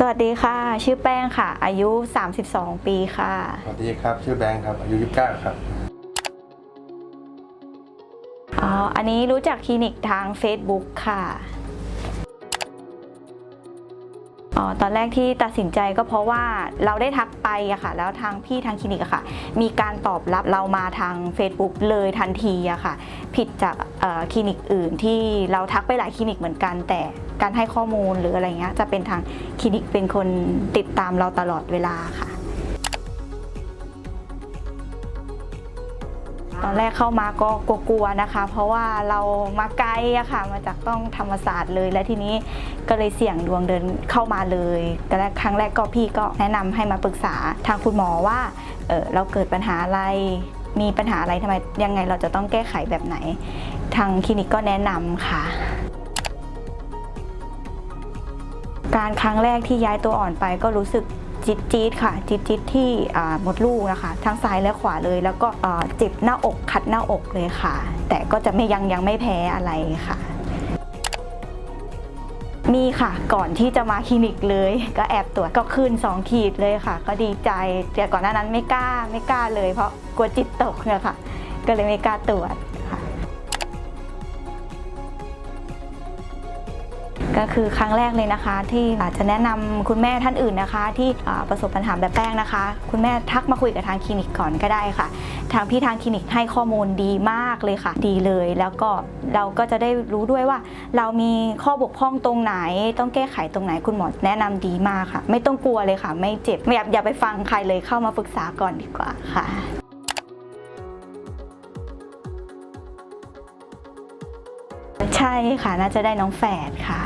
สวัสดีค่ะ ชื่อแป้งค่ะ อายุ 32 ปีค่ะ สวัสดีครับ ชื่อแบงค์ครับ อายุ 29 ครับ อ๋อ อันนี้รู้จักคลินิกทาง Facebook ค่ะ ตอนแรกที่ตัดสินใจก็เพราะว่าเราได้ทักไปอะค่ะ แล้วทางพี่ทางคลินิกอะค่ะ มีการตอบรับเรามาทาง Facebook เลยทันทีอะค่ะ ผิดจากคลินิกอื่นที่เราทักไปหลายคลินิกเหมือนกัน แต่การให้ข้อมูลหรืออะไรเงี้ยจะเป็นทางคลินิกเป็นคนติดตามเราตลอดเวลาค่ะ ตอนแรกเข้ามาก็กลัวๆนะคะ เพราะว่าเรามาไกลอะค่ะ มาจากต้องธรรมศาสตร์เลย และทีนี้ก็เลยเสี่ยงดวงเดินเข้ามาเลยแต่แรกครั้งแรกก็พี่ก็แนะนำให้มาปรึกษาทางคุณหมอว่าเออเราเกิดปัญหาอะไรมีปัญหาอะไรทำไมยังไงเราจะต้องแก้ไขแบบไหน ทางคลินิกก็แนะนำค่ะ การครั้งแรกที่ย้ายตัวอ่อนไปก็รู้สึก จี๊ดจี๊ดค่ะจี๊ดจี๊ดที่มดลูกนะคะ ทั้งซ้ายและขวาเลย แล้วก็เจ็บหน้าอกคัดหน้าอกเลยค่ะ แต่ก็จะไม่ยังยังไม่แพ้อะไรค่ะมีค่ะก่อนที่จะมาคลินิกเลย ก็แอบตรวจก็ขึ้น 2 ขีดเลยค่ะ ก็ดีใจแต่ก่อนหน้านั้นไม่กล้าไม่กล้าเลย เพราะกลัวจิตตกเนี่ยค่ะ ก็เลยไม่กล้าตรวจค่ะ ก็คือครั้งแรกเลยนะคะ ที่อาจจะแนะนำคุณแม่ท่านอื่นนะคะ ที่ประสบปัญหาแบบแป้งนะคะ คุณแม่ทักมาคุยกับทางคลินิกก่อนก็ได้ค่ะ ทางพี่ทางคลินิกให้ข้อมูลดีมากเลยค่ะ ดีเลย แล้วก็เราก็จะได้รู้ด้วยว่า เรามีข้อบกพร่องตรงไหน ต้องแก้ไขตรงไหนคุณหมอแนะนำดีมากค่ะ ไม่ต้องกลัวเลยค่ะ ไม่เจ็บไม่อย่าอย่าไปฟังใครเลยเข้ามาปรึกษาก่อนดีกว่าค่ะ ใช่ค่ะ น่าจะได้น้องแฝดค่ะ